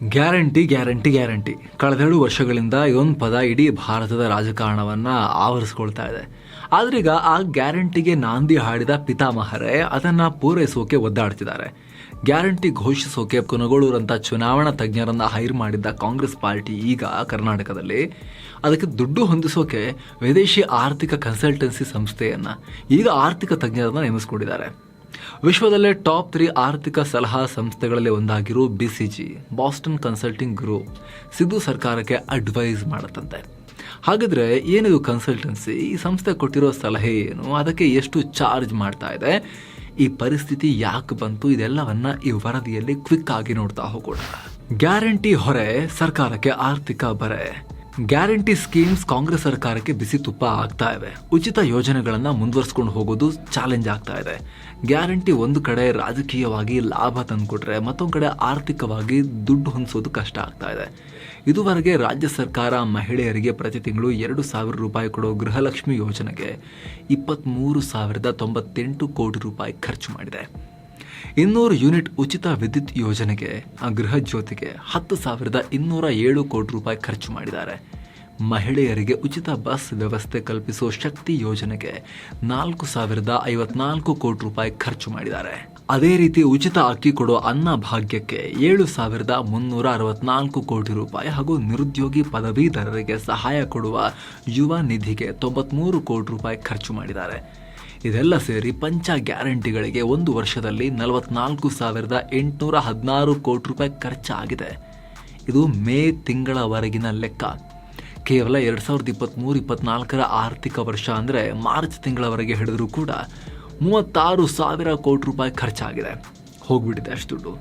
Guarantee guarantee guarantee. ಕಳೆದೆರಡು ವರ್ಷಗಳಿಂದ ಇದೊಂದು ಪದ ಇಡೀ ಭಾರತದ ರಾಜಕಾರಣವನ್ನು ಆವರಿಸ್ಕೊಳ್ತಾ ಇದೆ. ಆದ್ರೀಗ ಆ ಗ್ಯಾರಂಟಿಗೆ ನಾಂದಿ ಹಾಡಿದ ಪಿತಾಮಹರೇ ಅದನ್ನು ಪೂರೈಸೋಕೆ ಒದ್ದಾಡ್ತಿದ್ದಾರೆ. ಗ್ಯಾರಂಟಿ ಘೋಷಿಸೋಕೆ ಕುನಗೋಳೂರಂಥ ಚುನಾವಣಾ ತಜ್ಞರನ್ನು ಹೈರ್ ಮಾಡಿದ್ದ ಕಾಂಗ್ರೆಸ್ ಪಾರ್ಟಿ ಈಗ ಕರ್ನಾಟಕದಲ್ಲಿ. ಅದಕ್ಕೆ ದುಡ್ಡು ಹೊಂದಿಸೋಕೆ ವಿದೇಶಿ ಆರ್ಥಿಕ ಕನ್ಸಲ್ಟೆನ್ಸಿ ಸಂಸ್ಥೆಯನ್ನು, ಈಗ ಆರ್ಥಿಕ ತಜ್ಞರನ್ನು ನೇಮಿಸಿಕೊಂಡಿದ್ದಾರೆ. ವಿಶ್ವದಲ್ಲೇ ಟಾಪ್ ತ್ರೀ ಆರ್ಥಿಕ ಸಲಹಾ ಸಂಸ್ಥೆಗಳಲ್ಲಿ ಒಂದಾಗಿರೋ BCG Boston consulting group Siddu ಸರ್ಕಾರಕ್ಕೆ ಅಡ್ವೈಸ್ ಮಾಡುತ್ತಂತೆ. ಹಾಗಿದ್ರೆ ಏನಿದು ಕನ್ಸಲ್ಟೆನ್ಸಿ ಈ ಸಂಸ್ಥೆ ಕೊಟ್ಟಿರೋ ಸಲಹೆ ಏನು? ಅದಕ್ಕೆ ಎಷ್ಟು ಚಾರ್ಜ್ ಮಾಡ್ತಾ ಇದೆ? ಈ ಪರಿಸ್ಥಿತಿ ಯಾಕೆ ಬಂತು? ಇದೆಲ್ಲವನ್ನ ಈ ವರದಿಯಲ್ಲಿ ಕ್ವಿಕ್ ಆಗಿ ನೋಡ್ತಾ ಹೋಗೋಣ. ಗ್ಯಾರಂಟಿ ಹೊರೆ ಸರ್ಕಾರಕ್ಕೆ ಆರ್ಥಿಕ ಬರೆ. ಗ್ಯಾರಂಟಿ ಸ್ಕೀಮ್ಸ್ ಕಾಂಗ್ರೆಸ್ ಸರ್ಕಾರಕ್ಕೆ ಬಿಸಿ ತುಪ್ಪ ಆಗ್ತಾ ಇವೆ. ಉಚಿತ ಯೋಜನೆಗಳನ್ನ ಮುಂದುವರಿಸ್ಕೊಂಡು ಹೋಗೋದು ಚಾಲೆಂಜ್ ಆಗ್ತಾ ಇದೆ. ಗ್ಯಾರಂಟಿ ಒಂದು ಕಡೆ ರಾಜಕೀಯವಾಗಿ ಲಾಭ ತಂದುಕೊಟ್ರೆ ಮತ್ತೊಂದು ಕಡೆ ಆರ್ಥಿಕವಾಗಿ ದುಡ್ಡು ಹೊಂದಿಸೋದು ಕಷ್ಟ ಆಗ್ತಾ ಇದೆ. ಇದುವರೆಗೆ ರಾಜ್ಯ ಸರ್ಕಾರ ಮಹಿಳೆಯರಿಗೆ ಪ್ರತಿ ತಿಂಗಳು ಎರಡು ಸಾವಿರ ರೂಪಾಯಿ ಕೊಡೋ ಗೃಹಲಕ್ಷ್ಮಿ ಯೋಜನೆಗೆ ಇಪ್ಪತ್ತ್ಮೂರು ಸಾವಿರದ ತೊಂಬತ್ತೆಂಟು ಕೋಟಿ ರೂಪಾಯಿ ಖರ್ಚು ಮಾಡಿದೆ. ಇನ್ನೂರು ಯೂನಿಟ್ ಉಚಿತ ವಿದ್ಯುತ್ ಯೋಜನೆಗೆ, ಆ ಗೃಹ ಜ್ಯೋತಿಗೆ ಹತ್ತು ಸಾವಿರದ ಇನ್ನೂರ ಏಳು ಕೋಟಿ ರೂಪಾಯಿ ಖರ್ಚು ಮಾಡಿದ್ದಾರೆ. ಮಹಿಳೆಯರಿಗೆ ಉಚಿತ ಬಸ್ ವ್ಯವಸ್ಥೆ ಕಲ್ಪಿಸುವ ಶಕ್ತಿ ಯೋಜನೆಗೆ ನಾಲ್ಕು ಸಾವಿರದ ಐವತ್ನಾಲ್ಕು ಕೋಟಿ ರೂಪಾಯಿ ಖರ್ಚು ಮಾಡಿದ್ದಾರೆ. ಅದೇ ರೀತಿ ಉಚಿತ ಅಕ್ಕಿ ಕೊಡುವ ಅನ್ನ ಭಾಗ್ಯಕ್ಕೆ ಏಳು ಸಾವಿರದ ಮುನ್ನೂರ ಅರವತ್ನಾಲ್ಕು ಕೋಟಿ ರೂಪಾಯಿ ಹಾಗೂ ನಿರುದ್ಯೋಗಿ ಪದವೀಧರರಿಗೆ ಸಹಾಯ ಕೊಡುವ ಯುವ ನಿಧಿಗೆ ತೊಂಬತ್ಮೂರು ಕೋಟಿ ರೂಪಾಯಿ ಖರ್ಚು ಮಾಡಿದ್ದಾರೆ. ಇದೆಲ್ಲ ಸೇರಿ ಪಂಚ ಗ್ಯಾರಂಟಿಗಳಿಗೆ ಒಂದು ವರ್ಷದಲ್ಲಿ ನಲವತ್ನಾಲ್ಕು ಸಾವಿರದ ಎಂಟುನೂರ ಹದಿನಾರು ಕೋಟಿ ರೂಪಾಯಿ ಖರ್ಚಾಗಿದೆ. ಇದು ಮೇ ತಿಂಗಳವರೆಗಿನ ಲೆಕ್ಕ. ಕೇವಲ ಎರಡು ಸಾವಿರದ ಇಪ್ಪತ್ತ್ಮೂರು ಇಪ್ಪತ್ನಾಲ್ಕರ ಆರ್ಥಿಕ ವರ್ಷ ಅಂದರೆ ಮಾರ್ಚ್ ತಿಂಗಳವರೆಗೆ ಹಿಡಿದರೂ ಕೂಡ ಮೂವತ್ತಾರು ಸಾವಿರ ಕೋಟಿ ರೂಪಾಯಿ ಖರ್ಚಾಗಿದೆ. ಹೋಗ್ಬಿಟ್ಟಿದೆ ಅಷ್ಟು ದುಡ್ಡು.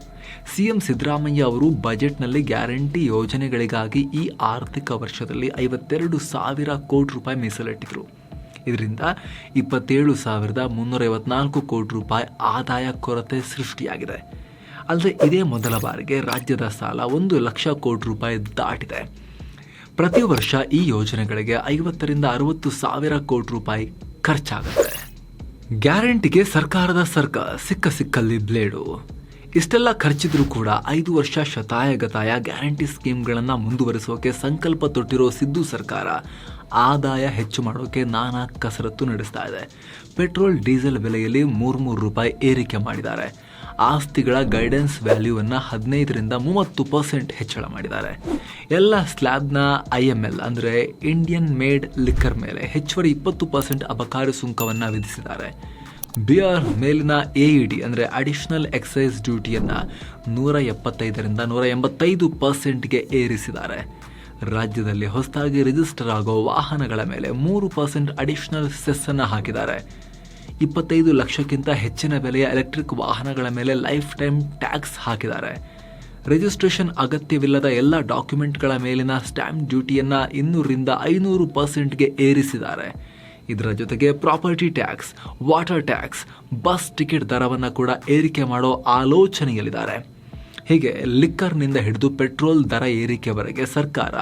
ಸಿ ಎಂ ಸಿದ್ದರಾಮಯ್ಯ ಅವರು ಬಜೆಟ್ನಲ್ಲಿ ಗ್ಯಾರಂಟಿ ಯೋಜನೆಗಳಿಗಾಗಿ ಈ ಆರ್ಥಿಕ ವರ್ಷದಲ್ಲಿ ಐವತ್ತೆರಡು ಸಾವಿರ ಕೋಟಿ ರೂಪಾಯಿ ಮೀಸಲಿಟ್ಟಿದ್ರು. ಇದರಿಂದ ಇಪ್ಪತ್ತೇಳು ಸಾವಿರದ ಮುನ್ನೂರ ಐವತ್ನಾಲ್ಕು ಕೋಟಿ ರೂಪಾಯಿ ಆದಾಯ ಕೊರತೆ ಸೃಷ್ಟಿಯಾಗಿದೆ. ಅಲ್ಲದೆ ಇದೇ ಮೊದಲ ಬಾರಿಗೆ ರಾಜ್ಯದ ಸಾಲ ಒಂದು ಲಕ್ಷ ಕೋಟಿ ರೂಪಾಯಿ ದಾಟಿದೆ. ಪ್ರತಿ ವರ್ಷ ಈ ಯೋಜನೆಗಳಿಗೆ ಐವತ್ತರಿಂದ ಅರವತ್ತು ಸಾವಿರ ಕೋಟಿ ರೂಪಾಯಿ ಖರ್ಚಾಗುತ್ತೆ. ಗ್ಯಾರಂಟಿಗೆ ಸರ್ಕಾರದ ಸರ್ಕ ಸಿಕ್ಕ ಸಿಕ್ಕಲ್ಲಿ ಬ್ಲೇಡು. ಇಷ್ಟೆಲ್ಲ ಖರ್ಚಿದ್ರೂ ಕೂಡ ಐದು ವರ್ಷ ಶತಾಯಗತಾಯ ಗ್ಯಾರಂಟಿ ಸ್ಕೀಮ್ಗಳನ್ನು ಮುಂದುವರಿಸೋಕೆ ಸಂಕಲ್ಪ ತೊಟ್ಟಿರೋ ಸಿದ್ದು ಸರ್ಕಾರ ಆದಾಯ ಹೆಚ್ಚು ಮಾಡೋಕೆ ನಾನಾ ಕಸರತ್ತು ನಡೆಸ್ತಾ ಇದೆ. ಪೆಟ್ರೋಲ್, ಡೀಸೆಲ್ ಬೆಲೆಯಲ್ಲಿ ಮೂರು ಮೂರು ರೂಪಾಯಿ ಏರಿಕೆ ಮಾಡಿದ್ದಾರೆ. ಆಸ್ತಿಗಳ ಗೈಡೆನ್ಸ್ ವ್ಯಾಲ್ಯೂವನ್ನು ಹದಿನೈದರಿಂದ ಮೂವತ್ತು ಪರ್ಸೆಂಟ್ ಹೆಚ್ಚಳ ಮಾಡಿದ್ದಾರೆ. ಎಲ್ಲ ಸ್ಲ್ಯಾಬ್ನ ಐ ಎಂ ಎಲ್ ಅಂದರೆ ಇಂಡಿಯನ್ ಮೇಡ್ ಲಿಕ್ಕರ್ ಮೇಲೆ ಹೆಚ್ಚುವರಿ ಇಪ್ಪತ್ತು ಪರ್ಸೆಂಟ್ ಅಬಕಾರಿ ಸುಂಕವನ್ನು ವಿಧಿಸಿದ್ದಾರೆ. ಬಿಯರ್ ಮೇಲಿನ ಎ ಇ ಡಿ ಅಂದರೆ ಅಡಿಷನಲ್ ಎಕ್ಸೈಸ್ ಡ್ಯೂಟಿಯನ್ನು ನೂರ ಎಪ್ಪತ್ತೈದರಿಂದ ನೂರ ಎಂಬತ್ತೈದು ಪರ್ಸೆಂಟ್ಗೆ ಏರಿಸಿದ್ದಾರೆ. ರಾಜ್ಯದಲ್ಲಿ ಹೊಸದಾಗಿ ರಿಜಿಸ್ಟರ್ ಆಗೋ ವಾಹನಗಳ ಮೇಲೆ ಮೂರು ಪರ್ಸೆಂಟ್ ಅಡಿಷನಲ್ ಸೆಸ್ ಅನ್ನು ಹಾಕಿದ್ದಾರೆ. ಇಪ್ಪತ್ತೈದು ಲಕ್ಷಕ್ಕಿಂತ ಹೆಚ್ಚಿನ ಬೆಲೆಯ ಎಲೆಕ್ಟ್ರಿಕ್ ವಾಹನಗಳ ಮೇಲೆ ಲೈಫ್ ಟೈಮ್ ಟ್ಯಾಕ್ಸ್ ಹಾಕಿದ್ದಾರೆ. ರಿಜಿಸ್ಟ್ರೇಷನ್ ಅಗತ್ಯವಿಲ್ಲದ ಎಲ್ಲ ಡಾಕ್ಯುಮೆಂಟ್ಗಳ ಮೇಲಿನ ಸ್ಟ್ಯಾಂಪ್ ಡ್ಯೂಟಿಯನ್ನು ಇನ್ನೂರಿಂದ ಐನೂರು ಪರ್ಸೆಂಟ್ಗೆ ಏರಿಸಿದ್ದಾರೆ. ಇದರ ಜೊತೆಗೆ property tax, water tax, bus ticket ದರವನ್ನು ಕೂಡ ಏರಿಕೆ ಮಾಡೋ ಆಲೋಚನೆಯಲ್ಲಿದ್ದಾರೆ. ಹೀಗೆ ಲಿಕ್ಕರ್ನಿಂದ ಹಿಡಿದು ಪೆಟ್ರೋಲ್ ದರ ಏರಿಕೆವರೆಗೆ ಸರ್ಕಾರ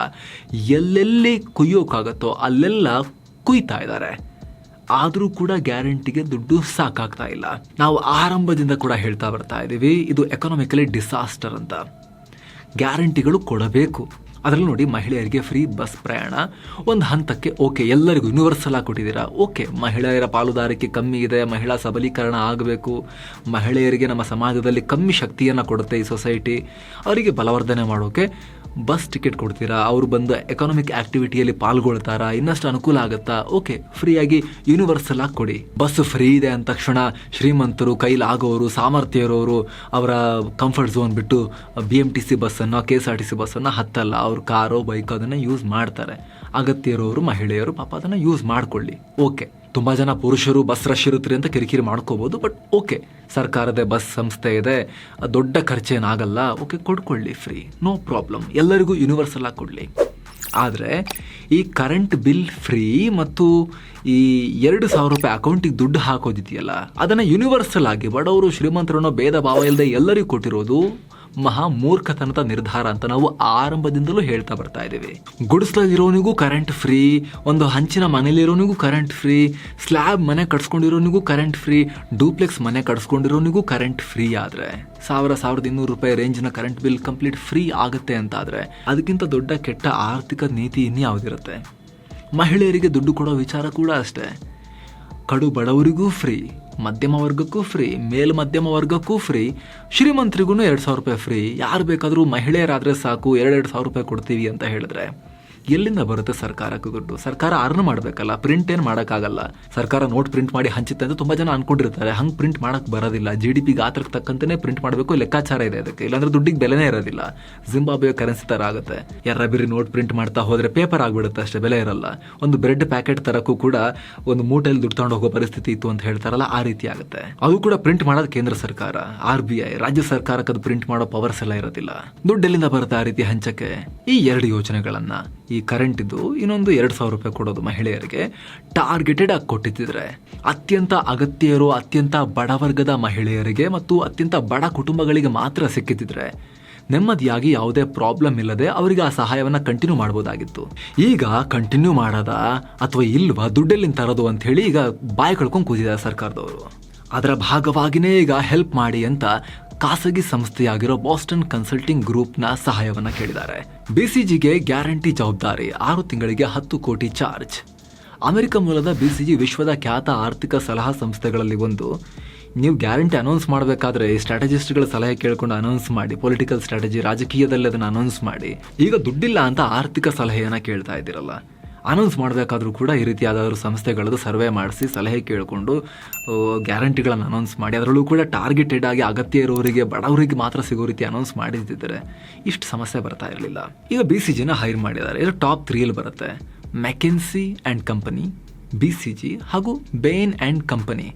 ಎಲ್ಲೆಲ್ಲಿ ಕುಯ್ಯೋಕ್ಕಾಗತ್ತೋ ಅಲ್ಲೆಲ್ಲ ಕುಯ್ತಾ ಇದ್ದಾರೆ. ಆದರೂ ಕೂಡ ಗ್ಯಾರಂಟಿಗೆ ದುಡ್ಡು ಸಾಕಾಗ್ತಾ ಇಲ್ಲ. ನಾವು ಆರಂಭದಿಂದ ಕೂಡ ಹೇಳ್ತಾ ಬರ್ತಾ ಇದ್ದೀವಿ ಇದು ಎಕನಾಮಿಕಲಿ ಡಿಸಾಸ್ಟರ್ ಅಂತ. ಗ್ಯಾರಂಟಿಗಳು ಕೊಡಬೇಕು. ಅದರಲ್ಲಿ ನೋಡಿ ಮಹಿಳೆಯರಿಗೆ ಫ್ರೀ ಬಸ್ ಪ್ರಯಾಣ. ಒಂದು ಹಂತಕ್ಕೆ ಓಕೆ ಎಲ್ಲರಿಗೂ ಯೂನಿವರ್ಸಲ್ ಆಗಿ ಕೊಟ್ಟಿದ್ದೀರಾ? ಓಕೆ ಮಹಿಳೆಯರ ಪಾಲುದಾರಿಕೆ ಕಮ್ಮಿ ಇದೆ, ಮಹಿಳಾ ಸಬಲೀಕರಣ ಆಗಬೇಕು. ಮಹಿಳೆಯರಿಗೆ ನಮ್ಮ ಸಮಾಜದಲ್ಲಿ ಕಮ್ಮಿ ಶಕ್ತಿಯನ್ನು ಕೊಡುತ್ತೆ ಈ ಸೊಸೈಟಿ ಅವರಿಗೆ ಬಲವರ್ಧನೆ ಮಾಡೋಕೆ ಬಸ್ ಟಿಕೆಟ್ ಕೊಡ್ತೀರಾ? ಅವರು ಬಂದು ಎಕನಾಮಿಕ್ ಆಕ್ಟಿವಿಟಿಯಲ್ಲಿ ಪಾಲ್ಗೊಳ್ತಾರಾ? ಇನ್ನಷ್ಟು ಅನುಕೂಲ ಆಗುತ್ತಾ? ಓಕೆ ಫ್ರೀಯಾಗಿ ಯೂನಿವರ್ಸಲ್ ಆಗಿ ಕೊಡಿ. ಬಸ್ ಫ್ರೀ ಇದೆ ಅಂದ ತಕ್ಷಣ ಶ್ರೀಮಂತರು, ಕೈಲಾಗೋರು ಸಾಮರ್ಥ್ಯ ಇರೋರು ಅವರ ಕಂಫರ್ಟ್ ಝೋನ್ ಬಿಟ್ಟು ಬಿ ಎಂ ಟಿ ಸಿ ಬಸ್ಸನ್ನು K S R T C ಬಸ್ಸನ್ನು ಹತ್ತಲ್ಲ. ಅವ್ರ ಕಾರೋ, ಬೈಕೋ ಅದನ್ನು ಯೂಸ್ ಮಾಡ್ತಾರೆ. ಅಗತ್ಯ ಇರೋರು ಮಹಿಳೆಯರು ಪಾಪ ಅದನ್ನು ಯೂಸ್ ಮಾಡ್ಕೊಳ್ಳಿ. ಓಕೆ ತುಂಬ ಜನ ಪುರುಷರು ಬಸ್ ರಶ್ ಇರುತ್ತೆ ಅಂತ ಕಿರಿಕಿರಿ ಮಾಡ್ಕೋಬೋದು ಬಟ್ ಓಕೆ ಸರ್ಕಾರದ ಬಸ್ ಸಂಸ್ಥೆ ಇದೆ, ದೊಡ್ಡ ಖರ್ಚೇನಾಗಲ್ಲ ಓಕೆ ಕೊಡ್ಕೊಳ್ಳಿ ಫ್ರೀ ನೋ ಪ್ರಾಬ್ಲಮ್ ಎಲ್ಲರಿಗೂ ಯೂನಿವರ್ಸಲ್ ಆಗಿ ಕೊಡಲಿ. ಆದರೆ, ಈ ಕರೆಂಟ್ ಬಿಲ್ ಫ್ರೀ ಮತ್ತು ಈ ಎರಡು ಸಾವಿರ ರೂಪಾಯಿ ಅಕೌಂಟಿಗೆ ದುಡ್ಡು ಹಾಕೋದಿದೆಯಲ್ಲ, ಅದನ್ನು ಯೂನಿವರ್ಸಲ್ ಆಗಿ ಬಡವರು ಶ್ರೀಮಂತರನ್ನೋ ಭೇದ ಭಾವ ಇಲ್ಲದೆ ಎಲ್ಲರಿಗೂ ಕೊಟ್ಟಿರೋದು ಮಹಾ ಮೂರ್ಖತನದ ನಿರ್ಧಾರ ಅಂತ ನಾವು ಆರಂಭದಿಂದಲೂ ಹೇಳ್ತಾ ಬರ್ತಾ ಇದ್ದೀವಿ. ಗುಡಿಸ್ಲಾಗಿರೋನಿಗೂ ಕರೆಂಟ್ ಫ್ರೀ ಒಂದು ಹಂಚಿನ ಮನೇಲಿರೋನಿಗೂ ಕರೆಂಟ್ ಫ್ರೀ ಸ್ಲ್ಯಾಬ್ ಮನೆ ಕಟ್ಸ್ಕೊಂಡಿರೋನಿಗೂ ಕರೆಂಟ್ ಫ್ರೀ ಡೂಪ್ಲೆಕ್ಸ್ ಮನೆ ಕಟ್ಸ್ಕೊಂಡಿರೋನಿಗೂ ಕರೆಂಟ್ ಫ್ರೀ ಆದರೆ, ಸಾವಿರ ಸಾವಿರದ ಇನ್ನೂರು ರೂಪಾಯಿ ರೇಂಜ್ನ ಕರೆಂಟ್ ಬಿಲ್ ಕಂಪ್ಲೀಟ್ ಫ್ರೀ ಆಗುತ್ತೆ ಅಂತ ಆದರೆ ಅದಕ್ಕಿಂತ ದೊಡ್ಡ ಕೆಟ್ಟ ಆರ್ಥಿಕ ನೀತಿ ಇನ್ಯಾವುದಿರುತ್ತೆ? ಮಹಿಳೆಯರಿಗೆ ದುಡ್ಡು ಕೊಡೋ ವಿಚಾರ ಕೂಡ ಅಷ್ಟೇ. ಕಡು ಬಡವರಿಗೂ ಫ್ರೀ ಮಧ್ಯಮ ವರ್ಗಕ್ಕೂ ಫ್ರೀ ಮೇಲ್ ಮಧ್ಯಮ ವರ್ಗಕ್ಕೂ ಫ್ರೀ ಶ್ರೀಮಂತರಿಗೂ ಎರಡು ಸಾವಿರ ರೂಪಾಯಿ ಫ್ರೀ ಯಾರು ಬೇಕಾದರೂ ಮಹಿಳೆಯರಾದರೆ ಸಾಕು, ಎರಡೆರಡು ಸಾವಿರ ರೂಪಾಯಿ ಕೊಡ್ತೀವಿ ಅಂತ ಹೇಳಿದ್ರೆ. ಎಲ್ಲಿಂದ ಬರುತ್ತೆ ಸರ್ಕಾರಕ್ಕೆ ದುಡ್ಡು ಸರ್ಕಾರ ಅರ್ನ್ ಮಾಡಬೇಕಲ್ಲ ಪ್ರಿಂಟ್ ಏನು ಮಾಡೋಕ್ಕಾಗಲ್ಲ. ಸರ್ಕಾರ ನೋಟ್ ಪ್ರಿಂಟ್ ಮಾಡಿ ಹಂಚುತ್ತೆ ಅಂತ ತುಂಬ ಜನ ಅನ್ಕೊಂಡಿರ್ತಾರೆ. ಹಂಗೆ ಪ್ರಿಂಟ್ ಮಾಡೋಕ್ಕೆ ಬರೋದಿಲ್ಲ. ಜಿ ಡಿ ಪಿ ಗಾತ್ರಕ್ಕೆ ತಕ್ಕಂತೆ ಪ್ರಿಂಟ್ ಮಾಡಬೇಕು, ಲೆಕ್ಕಾಚಾರ ಇದೆ ಅದಕ್ಕೆ. ಇಲ್ಲಾಂದ್ರೆ ದುಡ್ಡಿಗೆ ಬೆಲೆನೇ ಇರೋದಿಲ್ಲ. ಜಿಂಬಾಬ್ವೆ ಕರೆನ್ಸಿ ಥರ ಆಗುತ್ತೆ. ಎರ್ರಬಿರಿ ನೋಟ್ ಪ್ರಿಂಟ್ ಮಾಡ್ತಾ ಹೋದರೆ ಪೇಪರ್ ಆಗಿಬಿಡುತ್ತೆ ಅಷ್ಟೇ, ಬೆಲೆ ಇರಲ್ಲ. ಒಂದು ಬ್ರೆಡ್ ಪ್ಯಾಕೆಟ್ ತರಕ್ಕೂ ಕೂಡ ಒಂದು ಮೂಟೆಯಲ್ಲಿ ದುಡ್ಡು ತಗೊಂಡು ಹೋಗೋ ಪರಿಸ್ಥಿತಿ ಇತ್ತು ಅಂತ ಹೇಳ್ತಾರಲ್ಲ, ಆ ರೀತಿ ಆಗುತ್ತೆ. ಅದು ಕೂಡ ಪ್ರಿಂಟ್ ಮಾಡೋದು ಕೇಂದ್ರ ಸರ್ಕಾರ ಆರ್ ಬಿ ಐ ರಾಜ್ಯ ಸರ್ಕಾರಕ್ಕೆ ಪ್ರಿಂಟ್ ಮಾಡೋ ಪವರ್ಸ್ ಎಲ್ಲ ಇರೋದಿಲ್ಲ. ದುಡ್ಡೆಲ್ಲಿಂದ ಬರುತ್ತೆ ಆ ರೀತಿ ಹಂಚಕ್ಕೆ? ಈ ಎರಡು ಯೋಜನೆಗಳನ್ನ. ಈ ಕರೆಂಟಿದ್ದು ಇನ್ನೊಂದು ಎರಡು ಸಾವಿರ ರೂಪಾಯಿ ಕೊಡೋದು ಮಹಿಳೆಯರಿಗೆ ಟಾರ್ಗೆಟೆಡ್ ಆಗಿ ಕೊಟ್ಟಿದ್ದರೆ ಅತ್ಯಂತ ಅಗತ್ಯರು ಇರೋ ಅತ್ಯಂತ ಬಡವರ್ಗದ ಮಹಿಳೆಯರಿಗೆ ಮತ್ತು ಅತ್ಯಂತ ಬಡ ಕುಟುಂಬಗಳಿಗೆ ಮಾತ್ರ ಸಿಕ್ಕಿದ್ರೆ ನೆಮ್ಮದಿಯಾಗಿ ಯಾವುದೇ ಪ್ರಾಬ್ಲಮ್ ಇಲ್ಲದೆ ಅವರಿಗೆ ಆ ಸಹಾಯವನ್ನು ಕಂಟಿನ್ಯೂ ಮಾಡ್ಬೋದಾಗಿತ್ತು. ಈಗ ಕಂಟಿನ್ಯೂ ಮಾಡೋದ ಅಥವಾ ಇಲ್ವಾ ದುಡ್ಡೆಲ್ಲಿಂದ ತರೋದು ಅಂತ ಹೇಳಿ ಈಗ ಬಾಯಿ ಕಳ್ಕೊಂಡು ಕೂತಿದ್ದಾರೆ ಸರ್ಕಾರದವರು. ಅದರ ಭಾಗವಾಗಿನೇ ಈಗ ಹೆಲ್ಪ್ ಮಾಡಿ ಅಂತ ಖಾಸಗಿ ಸಂಸ್ಥೆಯಾಗಿರೋ ಬಾಸ್ಟನ್ ಕನ್ಸಲ್ಟಿಂಗ್ ಗ್ರೂಪ್ನ ಸಹಾಯವನ್ನ ಕೇಳಿದ್ದಾರೆ. ಬಿಸಿಜಿಗೆ ಗ್ಯಾರಂಟಿ ಜವಾಬ್ದಾರಿ, ಆರು ತಿಂಗಳಿಗೆ ಹತ್ತು ಕೋಟಿ ಚಾರ್ಜ್. ಅಮೆರಿಕ ಮೂಲದ ಬಿಸಿಜಿ ವಿಶ್ವದ ಖ್ಯಾತ ಆರ್ಥಿಕ ಸಲಹಾ ಸಂಸ್ಥೆಗಳಲ್ಲಿ ಒಂದು. ನೀವು ಗ್ಯಾರಂಟಿ ಅನೌನ್ಸ್ ಮಾಡಬೇಕಾದ್ರೆ ಸ್ಟ್ರಾಟಜಿಸ್ಟ್ಗಳ ಸಲಹೆ ಕೇಳಿಕೊಂಡು ಅನೌನ್ಸ್ ಮಾಡಿ, ಪೊಲಿಟಿಕಲ್ ಸ್ಟ್ರಾಟಜಿ ರಾಜಕೀಯದಲ್ಲಿ ಅದನ್ನು ಅನೌನ್ಸ್ ಮಾಡಿ. ಈಗ ದುಡ್ಡಿಲ್ಲ ಅಂತ ಆರ್ಥಿಕ ಸಲಹೆಯನ್ನು ಕೇಳ್ತಾ ಇದ್ದೀರಲ್ಲ. ಅನೌನ್ಸ್ ಮಾಡಬೇಕಾದ್ರೂ ಕೂಡ ಈ ರೀತಿ ಯಾವ್ದಾದ್ರು ಸಂಸ್ಥೆಗಳದ್ದು ಸರ್ವೆ ಮಾಡಿಸಿ ಸಲಹೆ ಕೇಳಿಕೊಂಡು ಗ್ಯಾರಂಟಿಗಳನ್ನು ಅನೌನ್ಸ್ ಮಾಡಿ, ಅದರಲ್ಲೂ ಕೂಡ ಟಾರ್ಗೆಟೆಡ್ ಆಗಿ ಅಗತ್ಯ ಇರೋರಿಗೆ, ಬಡವರಿಗೆ ಮಾತ್ರ ಸಿಗೋ ರೀತಿ ಅನೌನ್ಸ್ ಮಾಡಿದ್ದಿದ್ದರೆ ಇಷ್ಟು ಸಮಸ್ಯೆ ಬರ್ತಾ ಇರಲಿಲ್ಲ. ಈಗ ಬಿ ಸಿ ಜಿನ ಹೈರ್ ಮಾಡಿದ್ದಾರೆ. ಇದು ಟಾಪ್ ತ್ರೀಯಲ್ಲಿ ಬರುತ್ತೆ. McKinsey and company B C G ಹಾಗೂ ಬೇನ್ ಆ್ಯಂಡ್ ಕಂಪನಿ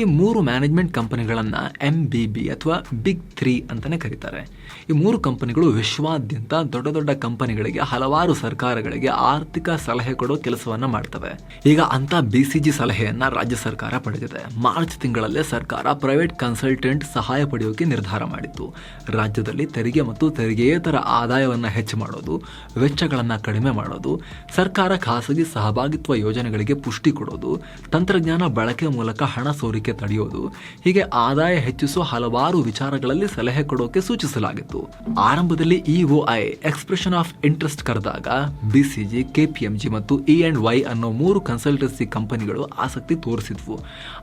ಈ ಮೂರು ಮ್ಯಾನೇಜ್ಮೆಂಟ್ ಕಂಪನಿಗಳನ್ನು ಎಂ ಬಿ ಬಿ ಅಥವಾ ಬಿಗ್ ತ್ರೀ ಅಂತಲೇ ಕರೀತಾರೆ. ಈ ಮೂರು ಕಂಪನಿಗಳು ವಿಶ್ವಾದ್ಯಂತ ದೊಡ್ಡ ದೊಡ್ಡ ಕಂಪನಿಗಳಿಗೆ ಹಲವಾರು ಸರ್ಕಾರಗಳಿಗೆ ಆರ್ಥಿಕ ಸಲಹೆ ಕೊಡೋ ಕೆಲಸವನ್ನು ಮಾಡ್ತವೆ. ಈಗ ಅಂತ ಬಿ ಸಿ ಜಿ ಸಲಹೆಯನ್ನು ರಾಜ್ಯ ಸರ್ಕಾರ ಪಡೆದಿದೆ. ಮಾರ್ಚ್ ತಿಂಗಳಲ್ಲೇ ಸರ್ಕಾರ ಪ್ರೈವೇಟ್ ಕನ್ಸಲ್ಟೆಂಟ್ ಸಹಾಯ ಪಡೆಯೋಕೆ ನಿರ್ಧಾರ ಮಾಡಿತ್ತು. ರಾಜ್ಯದಲ್ಲಿ ತೆರಿಗೆ ಮತ್ತು ತೆರಿಗೆಯೇತರ ಆದಾಯವನ್ನು ಹೆಚ್ಚು ಮಾಡೋದು, ವೆಚ್ಚಗಳನ್ನು ಕಡಿಮೆ ಮಾಡೋದು, ಸರ್ಕಾರ ಖಾಸಗಿ ಸಹಭಾಗಿತ್ವ ಯೋಜನೆಗಳಿಗೆ ಪುಷ್ಟಿ ಕೊಡೋದು, ತಂತ್ರಜ್ಞಾನ ಬಳಕೆ ಮೂಲಕ ಹಣ ಸೋರಿಕೆ ತಡೆಯೋದು, ಹೀಗೆ ಆದಾಯ ಹೆಚ್ಚಿಸುವ ಹಲವಾರು ವಿಚಾರಗಳಲ್ಲಿ ಸಲಹೆ ಕೊಡೋಕೆ ಸೂಚಿಸಲಾಗಿತ್ತು. ಆರಂಭದಲ್ಲಿ ಇಒಐ ಎಕ್ಸ್ಪ್ರೆಷನ್ ಆಫ್ ಇಂಟ್ರೆಸ್ಟ್ ಕರೆದಾಗ ಬಿಸಿಜಿ ಕೆಪಿಎಂಜಿ ಮತ್ತು ಇ ಅಂಡ್ ವೈ ಅನ್ನೋ ಮೂರು ಕನ್ಸಲ್ಟೆನ್ಸಿ ಕಂಪನಿಗಳು ಆಸಕ್ತಿ ತೋರಿಸಿದ್ವು.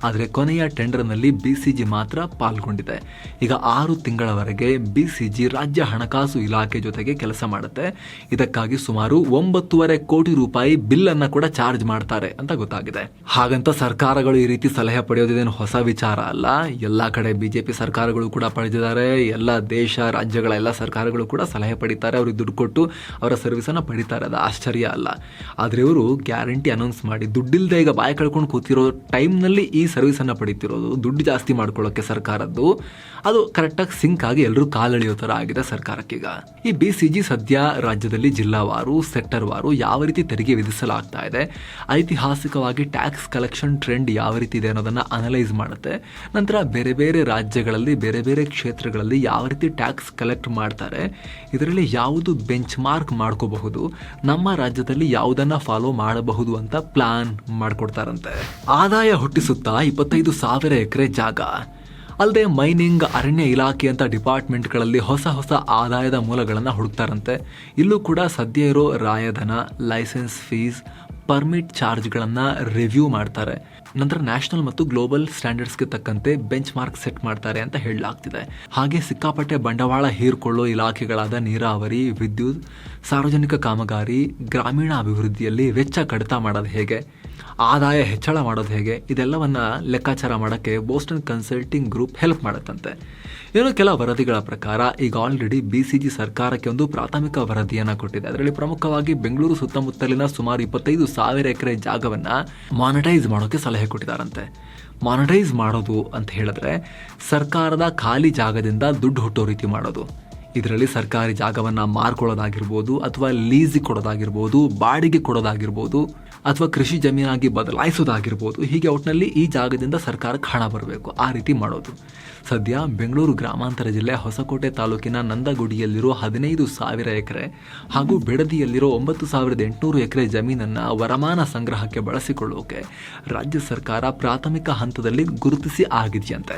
ಆದರೆ ಕೊನೆಯ ಟೆಂಡರ್ನಲ್ಲಿ ಬಿಸಿಜಿ ಮಾತ್ರ ಪಾಲ್ಗೊಂಡಿದೆ. ಈಗ ಆರು ತಿಂಗಳವರೆಗೆ ಬಿಸಿಜಿ ರಾಜ್ಯ ಹಣಕಾಸು ಇಲಾಖೆ ಜೊತೆಗೆ ಕೆಲಸ ಮಾಡುತ್ತೆ. ಇದಕ್ಕಾಗಿ ಸುಮಾರು ಒಂಬತ್ತೂವರೆ ಕೋಟಿ ರೂಪಾಯಿ ಬಿಲ್ ಅನ್ನ ಕೂಡ ಚಾರ್ಜ್ ಮಾಡ್ತಾರೆ ಅಂತ ಗೊತ್ತಾಗಿದೆ. ಹಾಗಂತ ಸರ್ಕಾರಗಳು ಈ ರೀತಿ ಸಲಹೆ ಪಡೆಯೋದೇನು ಹೊಸ ವಿಚಾರ ಅಲ್ಲ. ಎಲ್ಲ ಕಡೆ ಬಿ ಜೆ ಪಿ ಸರ್ಕಾರಗಳು ಕೂಡ ಪಡೆದಿದ್ದಾರೆ. ಎಲ್ಲ ದೇಶ ರಾಜ್ಯಗಳ ಎಲ್ಲ ಸರ್ಕಾರಗಳು ಕೂಡ ಸಲಹೆ ಪಡಿತಾರೆ. ಅವ್ರಿಗೆ ದುಡ್ಡು ಕೊಟ್ಟು ಅವರ ಸರ್ವಿಸನ್ನು ಪಡಿತಾರೆ. ಅದು ಆಶ್ಚರ್ಯ ಅಲ್ಲ. ಆದರೆ ಇವರು ಗ್ಯಾರಂಟಿ ಅನೌನ್ಸ್ ಮಾಡಿ ದುಡ್ಡಿಲ್ಲದೆ ಈಗ ಬಾಯಿ ಕಳ್ಕೊಂಡು ಕೂತಿರೋ ಟೈಮ್ನಲ್ಲಿ ಈ ಸರ್ವಿಸನ್ನು ಪಡಿತಿರೋದು. ದುಡ್ಡು ಜಾಸ್ತಿ ಮಾಡ್ಕೊಳ್ಳೋಕ್ಕೆ ಸರ್ಕಾರದ್ದು. ಅದು ಕರೆಕ್ಟಾಗಿ ಸಿಂಕ್ ಆಗಿ ಎಲ್ಲರೂ ಕಾಲೆಳೆಯೋ ಥರ ಆಗಿದೆ ಸರ್ಕಾರಕ್ಕೀಗ. ಈ ಬಿ ಸಿ ಜಿ ಸದ್ಯ ರಾಜ್ಯದಲ್ಲಿ ಜಿಲ್ಲಾವಾರು ಸೆಕ್ಟರ್ ವಾರು ಯಾವ ರೀತಿ ತೆರಿಗೆ ವಿಧಿಸಲಾಗ್ತಾ ಇದೆ. ಐತಿಹಾಸಿಕವಾಗಿ ಟ್ಯಾಕ್ಸ್ ಕಲೆಕ್ಷನ್ ಟ್ರೆಂಡ್ ಯಾವ ರೀತಿ ಇದೆ ಅನ್ನೋದನ್ನ ಅನಲೈಸ್ ಮಾಡುತ್ತೆ. ನಂತರ ಬೇರೆ ಬೇರೆ ರಾಜ್ಯಗಳಲ್ಲಿ, ಬೇರೆ ಬೇರೆ ಕ್ಷೇತ್ರಗಳಲ್ಲಿ ಯಾವ ರೀತಿ ಟ್ಯಾಕ್ಸ್ ಕಲೆಕ್ಟ್ ಮಾಡ್ತಾರೆ, ಇದರಲ್ಲಿ ಯಾವುದು ಬೆಂಚ್ ಮಾರ್ಕ್ ಮಾಡ್ಕೋಬಹುದು, ನಮ್ಮ ರಾಜ್ಯದಲ್ಲಿ ಯಾವುದನ್ನು ಫಾಲೋ ಮಾಡಬಹುದು ಅಂತ ಪ್ಲಾನ್ ಮಾಡಿಕೊಡ್ತಾರಂತೆ. ಆದಾಯ ಹುಟ್ಟಿಸುತ್ತಾ ಇಪ್ಪತ್ತೈದು ಸಾವಿರ ಎಕರೆ ಜಾಗ. ಅಲ್ಲದೆ ಮೈನಿಂಗ್ ಅರಣ್ಯ ಇಲಾಖೆ ಅಂತ ಡಿಪಾರ್ಟ್ಮೆಂಟ್ಗಳಲ್ಲಿ ಹೊಸ ಹೊಸ ಆದಾಯದ ಮೂಲಗಳನ್ನು ಹುಡುಕ್ತಾರಂತೆ. ಇಲ್ಲೂ ಕೂಡ ಸದ್ಯ ಇರೋ ರಾಯಧನ ಲೈಸೆನ್ಸ್ ಫೀಸ್ ಪರ್ಮಿಟ್ ಚಾರ್ಜ್ಗಳನ್ನು ರಿವ್ಯೂ ಮಾಡ್ತಾರೆ. ನಂತರ ನ್ಯಾಷನಲ್ ಮತ್ತು ಗ್ಲೋಬಲ್ ಸ್ಟ್ಯಾಂಡರ್ಡ್ಸ್ಗೆ ತಕ್ಕಂತೆ ಬೆಂಚ್ ಮಾರ್ಕ್ ಸೆಟ್ ಮಾಡ್ತಾರೆ ಅಂತ ಹೇಳಲಾಗ್ತಿದೆ. ಹಾಗೆ ಸಿಕ್ಕಾಪಟ್ಟೆ ಬಂಡವಾಳ ಹೀರ್ಕೊಳ್ಳೋ ಇಲಾಖೆಗಳಾದ ನೀರಾವರಿ, ವಿದ್ಯುತ್, ಸಾರ್ವಜನಿಕ ಕಾಮಗಾರಿ ಗ್ರಾಮೀಣ ಅಭಿವೃದ್ಧಿಯಲ್ಲಿ ವೆಚ್ಚ ಕಡಿತ ಮಾಡೋದು ಹೇಗೆ? ಆದಾಯ ಹೆಚ್ಚಳ ಮಾಡೋದು ಹೇಗೆ? ಇದೆಲ್ಲವನ್ನು ಲೆಕ್ಕಾಚಾರ ಮಾಡೋಕ್ಕೆ ಬೋಸ್ಟನ್ ಕನ್ಸಲ್ಟಿಂಗ್ ಗ್ರೂಪ್ ಹೆಲ್ಪ್ ಮಾಡುತ್ತಂತೆ. ಇನ್ನು ಕೆಲ ವರದಿಗಳ ಪ್ರಕಾರ, ಈಗ ಆಲ್ರೆಡಿ ಬಿ ಸಿ ಜಿ ಸರ್ಕಾರಕ್ಕೆ ಒಂದು ಪ್ರಾಥಮಿಕ ವರದಿಯನ್ನು ಕೊಟ್ಟಿದೆ. ಅದರಲ್ಲಿ ಪ್ರಮುಖವಾಗಿ ಬೆಂಗಳೂರು ಸುತ್ತಮುತ್ತಲಿನ ಸುಮಾರು ಇಪ್ಪತ್ತೈದು ಸಾವಿರ ಎಕರೆ ಜಾಗವನ್ನು ಮಾನಿಟೈಸ್ ಮಾಡೋಕ್ಕೆ ಸಲಹೆ ಕೊಟ್ಟಿದ್ದಾರಂತೆ ಮಾನಿಟೈಸ್ ಮಾಡೋದು ಅಂತ ಹೇಳಿದ್ರೆ, ಸರ್ಕಾರದ ಖಾಲಿ ಜಾಗದಿಂದ ದುಡ್ಡು ಹುಟ್ಟೋ ರೀತಿ ಮಾಡೋದು. ಇದರಲ್ಲಿ ಸರ್ಕಾರಿ ಜಾಗವನ್ನು ಮಾರ್ಕೊಳ್ಳೋದಾಗಿರ್ಬೋದು ಅಥವಾ ಲೀಸಿಗೆ ಕೊಡೋದಾಗಿರ್ಬೋದು, ಬಾಡಿಗೆ ಕೊಡೋದಾಗಿರ್ಬೋದು ಅಥವಾ ಕೃಷಿ ಜಮೀನಾಗಿ ಬದಲಾಯಿಸೋದಾಗಿರ್ಬೋದು, ಹೀಗೆ ಒಟ್ಟಿನಲ್ಲಿ ಈ ಜಾಗದಿಂದ ಸರ್ಕಾರಕ್ಕೆ ಹಣ ಬರಬೇಕು. ಆ ರೀತಿ ಮಾಡೋದು. ಸದ್ಯ ಬೆಂಗಳೂರು ಗ್ರಾಮಾಂತರ ಜಿಲ್ಲೆ ಹೊಸಕೋಟೆ ತಾಲೂಕಿನ ನಂದಗುಡಿಯಲ್ಲಿರೋ ಹದಿನೈದು ಸಾವಿರ ಎಕರೆ ಹಾಗೂ ಬಿಡದಿಯಲ್ಲಿರೋ ಒಂಬತ್ತು ಸಾವಿರದ ಎಂಟುನೂರು ಎಕರೆ ಜಮೀನನ್ನು ವರಮಾನ ಸಂಗ್ರಹಕ್ಕೆ ಬಳಸಿಕೊಳ್ಳೋಕೆ ರಾಜ್ಯ ಸರ್ಕಾರ ಪ್ರಾಥಮಿಕ ಹಂತದಲ್ಲಿ ಗುರುತಿಸಿ ಆಗಿದೆಯಂತೆ.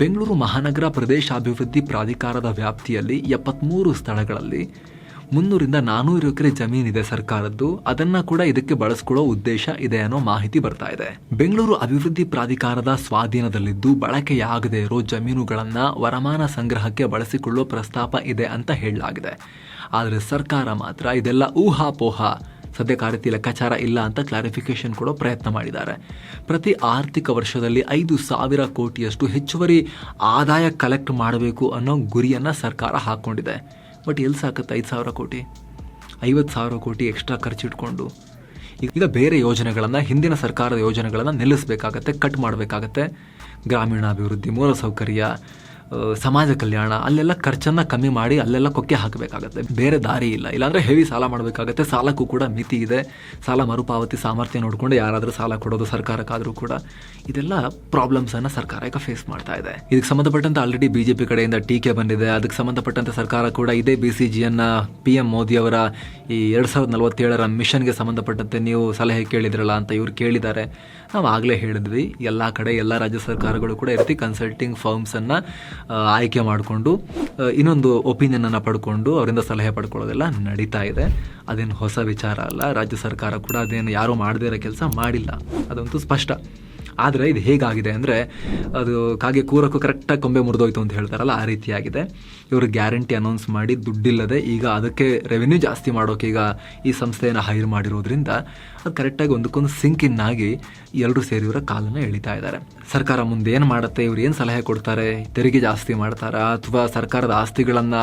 ಬೆಂಗಳೂರು ಮಹಾನಗರ ಪ್ರದೇಶಾಭಿವೃದ್ಧಿ ಪ್ರಾಧಿಕಾರದ ವ್ಯಾಪ್ತಿಯಲ್ಲಿ ಎಪ್ಪತ್ತ್ಮೂರು ಸ್ಥಳಗಳಲ್ಲಿ ಮುನ್ನೂರಿಂದ ನಾನೂರು ಎಕರೆ ಜಮೀನಿದೆ ಸರ್ಕಾರದ್ದು. ಅದನ್ನ ಕೂಡ ಇದಕ್ಕೆ ಬಳಸ್ಕೊಳ್ಳೋ ಉದ್ದೇಶ ಇದೆ ಅನ್ನೋ ಮಾಹಿತಿ ಬರ್ತಾ ಇದೆ. ಬೆಂಗಳೂರು ಅಭಿವೃದ್ಧಿ ಪ್ರಾಧಿಕಾರದ ಸ್ವಾಧೀನದಲ್ಲಿದ್ದು ಬಳಕೆಯಾಗದೇ ಇರೋ ಜಮೀನುಗಳನ್ನ ವರಮಾನ ಸಂಗ್ರಹಕ್ಕೆ ಬಳಸಿಕೊಳ್ಳೋ ಪ್ರಸ್ತಾಪ ಇದೆ ಅಂತ ಹೇಳಲಾಗಿದೆ. ಆದರೆ ಸರ್ಕಾರ ಮಾತ್ರ ಇದೆಲ್ಲ ಊಹಾಪೋಹ. ಸದ್ಯ ಕಾರ್ಯತಿ ಲೆಕ್ಕಾಚಾರ ಇಲ್ಲ ಅಂತ ಕ್ಲಾರಿಫಿಕೇಶನ್ ಕೊಡೋ ಪ್ರಯತ್ನ ಮಾಡಿದ್ದಾರೆ. ಪ್ರತಿ ಆರ್ಥಿಕ ವರ್ಷದಲ್ಲಿ ಐದು ಸಾವಿರ ಕೋಟಿಯಷ್ಟು ಹೆಚ್ಚುವರಿ ಆದಾಯ ಕಲೆಕ್ಟ್ ಮಾಡಬೇಕು ಅನ್ನೋ ಗುರಿಯನ್ನು ಸರ್ಕಾರ ಹಾಕ್ಕೊಂಡಿದೆ. ಬಟ್ ಎಲ್ಲಿ ಸಾಕತ್ತೆ? ಐದು ಸಾವಿರ ಕೋಟಿ. ಐವತ್ತು ಸಾವಿರ ಕೋಟಿ ಎಕ್ಸ್ಟ್ರಾ ಖರ್ಚಿಟ್ಕೊಂಡು. ಈಗ ಬೇರೆ ಯೋಜನೆಗಳನ್ನು, ಹಿಂದಿನ ಸರ್ಕಾರದ ಯೋಜನೆಗಳನ್ನು ನಿಲ್ಲಿಸಬೇಕಾಗತ್ತೆ ಕಟ್ ಮಾಡಬೇಕಾಗತ್ತೆ. ಗ್ರಾಮೀಣಾಭಿವೃದ್ಧಿ, ಮೂಲಸೌಕರ್ಯ ಸಮಾಜ ಕಲ್ಯಾಣ, ಅಲ್ಲೆಲ್ಲ ಖರ್ಚನ್ನು ಕಮ್ಮಿ ಮಾಡಿ ಅಲ್ಲೆಲ್ಲ ಕೊಕ್ಕೆ ಹಾಕಬೇಕಾಗತ್ತೆ. ಬೇರೆ ದಾರಿ ಇಲ್ಲ. ಇಲ್ಲಾಂದರೆ ಹೆವಿ ಸಾಲ ಮಾಡಬೇಕಾಗತ್ತೆ. ಸಾಲಕ್ಕೂ ಕೂಡ ಮಿತಿ ಇದೆ. ಸಾಲ ಮರುಪಾವತಿ ಸಾಮರ್ಥ್ಯ ನೋಡಿಕೊಂಡು ಯಾರಾದರೂ ಸಾಲ ಕೊಡೋದು ಸರ್ಕಾರಕ್ಕಾದರೂ ಕೂಡ ಇದೆಲ್ಲ ಪ್ರಾಬ್ಲಮ್ಸನ್ನು ಸರ್ಕಾರ ಈಗ ಫೇಸ್ ಮಾಡ್ತಾ ಇದೆ. ಇದಕ್ಕೆ ಸಂಬಂಧಪಟ್ಟಂತೆ ಆಲ್ರೆಡಿ ಬಿ ಜೆ ಪಿ ಕಡೆಯಿಂದ ಟೀಕೆ ಬಂದಿದೆ. ಅದಕ್ಕೆ ಸಂಬಂಧಪಟ್ಟಂತೆ ಸರ್ಕಾರ ಕೂಡ ಇದೇ ಬಿ ಸಿ ಜಿಯನ್ನು ಪಿ ಎಂ ಮೋದಿಯವರ ಈ ಎರಡು ಸಾವಿರದ ನಲವತ್ತೇಳರ ಮಿಷನ್ಗೆ ಸಂಬಂಧಪಟ್ಟಂತೆ ನೀವು ಸಲಹೆ ಕೇಳಿದ್ರಲ್ಲ ಅಂತ ಇವ್ರು ಕೇಳಿದ್ದಾರೆ. ನಾವು ಆಗಲೇ ಹೇಳಿದ್ವಿ. ಎಲ್ಲ ಕಡೆ ಎಲ್ಲ ರಾಜ್ಯ ಸರ್ಕಾರಗಳು ಕೂಡ ಈ ರೀತಿ ಕನ್ಸಲ್ಟಿಂಗ್ ಫರ್ಮ್ಸನ್ನು ಆಯ್ಕೆ ಮಾಡಿಕೊಂಡು ಇನ್ನೊಂದು ಒಪಿನಿಯನನ್ನು ಪಡ್ಕೊಂಡು ಅವರಿಂದ ಸಲಹೆ ಪಡ್ಕೊಳ್ಳೋದೆಲ್ಲ ನಡೀತಾ ಇದೆ. ಅದೇನು ಹೊಸ ವಿಚಾರ ಅಲ್ಲ. ರಾಜ್ಯ ಸರ್ಕಾರ ಕೂಡ ಅದೇನು ಯಾರೂ ಮಾಡದೇ ಇರೋ ಕೆಲಸ ಮಾಡಿಲ್ಲ. ಅದಂತೂ ಸ್ಪಷ್ಟ. ಆದರೆ ಇದು ಹೇಗಾಗಿದೆ ಅಂದರೆ ಅದು ಕಾಗೆ ಕೂರಕ್ಕೂ ಕರೆಕ್ಟಾಗಿ ಕೊಂಬೆ ಮುರಿದೋಯ್ತು ಅಂತ ಹೇಳ್ತಾರಲ್ಲ, ಆ ರೀತಿಯಾಗಿದೆ. ಇವರು ಗ್ಯಾರಂಟಿ ಅನೌನ್ಸ್ ಮಾಡಿ ದುಡ್ಡಿಲ್ಲದೆ ಈಗ ಅದಕ್ಕೆ ರೆವೆನ್ಯೂ ಜಾಸ್ತಿ ಮಾಡೋಕೆ ಈಗ ಈ ಸಂಸ್ಥೆಯನ್ನು ಹೈರ್ ಮಾಡಿರೋದ್ರಿಂದ ಅದು ಕರೆಕ್ಟಾಗಿ ಒಂದಕ್ಕೊಂದು ಸಿಂಕ್ ಇನ್ ಆಗಿ ಎಲ್ಲರೂ ಸೇರಿ ಇವರ ಕಾಲನ್ನು ಎಳಿತಾ ಇದ್ದಾರೆ. ಸರ್ಕಾರ ಮುಂದೆ ಏನು ಮಾಡುತ್ತೆ, ಇವ್ರು ಏನು ಸಲಹೆ ಕೊಡ್ತಾರೆ, ತೆರಿಗೆ ಜಾಸ್ತಿ ಮಾಡ್ತಾರಾ, ಅಥವಾ ಸರ್ಕಾರದ ಆಸ್ತಿಗಳನ್ನು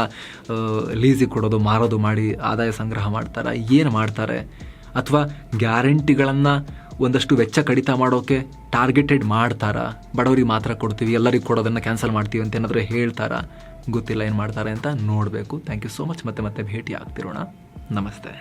ಲೀಸಿಗೆ ಕೊಡೋದು, ಮಾರೋದು ಮಾಡಿ ಆದಾಯ ಸಂಗ್ರಹ ಮಾಡ್ತಾರಾ, ಏನು ಮಾಡ್ತಾರೆ? ಅಥವಾ ಗ್ಯಾರಂಟಿಗಳನ್ನು ಒಂದಷ್ಟು ವೆಚ್ಚ ಕಡಿತ ಮಾಡೋಕೆ ಟಾರ್ಗೆಟೆಡ್ ಮಾಡ್ತಾರಾ. ಬಡವರಿಗೆ ಮಾತ್ರ ಕೊಡ್ತೀವಿ, ಎಲ್ಲರಿಗೂ ಕೊಡೋದನ್ನು ಕ್ಯಾನ್ಸಲ್ ಮಾಡ್ತೀವಿ ಅಂತ ಏನಾದರೂ ಹೇಳ್ತಾರಾ, ಗೊತ್ತಿಲ್ಲ ಏನು ಮಾಡ್ತಾರೆ ಅಂತ ನೋಡಬೇಕು. ಥ್ಯಾಂಕ್ ಯು ಸೋ ಮಚ್ ಮತ್ತೆ ಮತ್ತೆ ಭೇಟಿ ಆಗ್ತಿರೋಣ ನಮಸ್ತೆ.